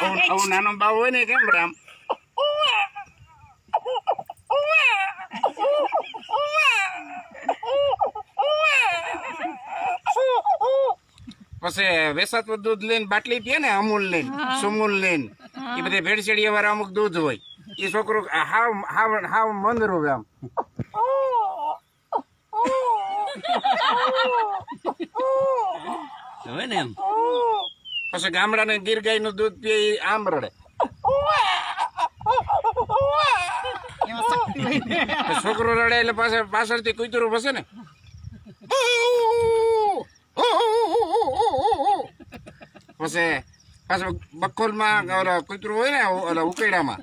આવું નાનો બાવ હોય ને કેમ રામ? પછી વેસાતું દૂધ લઈને બાટલી પીએ ને અમૂલ લઈને સુમૂલ લઈને એ બધે ભેળસેડી વાળા અમુક દૂધ હોય. એ છોકરો હાવ હાવ હાવ મંદરું આમ. હવે ને એમ? પછી ગામડાને ગીર ગાયનું દૂધ પીએ આમ રડે. છોકરો રડે એટલે પાછળ પાછળથી કૂતરું ફસે ને. પછી પાછું બખોલમાં ઓલા કૂતરું હોય ને ઓલા ઉકેડામાં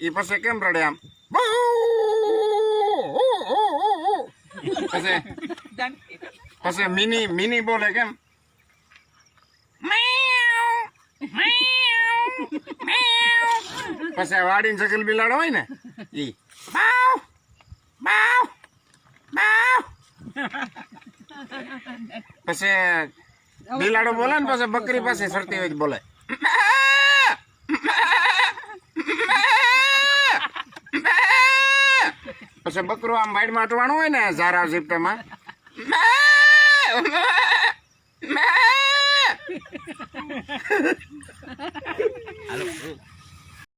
એ પછી કેમ રડે આમ? પછી પછી મિની મિની બોલે કેમ? પછી વાડીને સકલ બિલાડો હોય ને ઈ બાવ બાવ બાવ. પછી બિલાડો બોલે ને પછી બકરી પાસે સરતી હોય બોલે. પછી બકરું આમ વાઈડમાં માટવાનું હોય ને ઝારા ઝીપટામાં.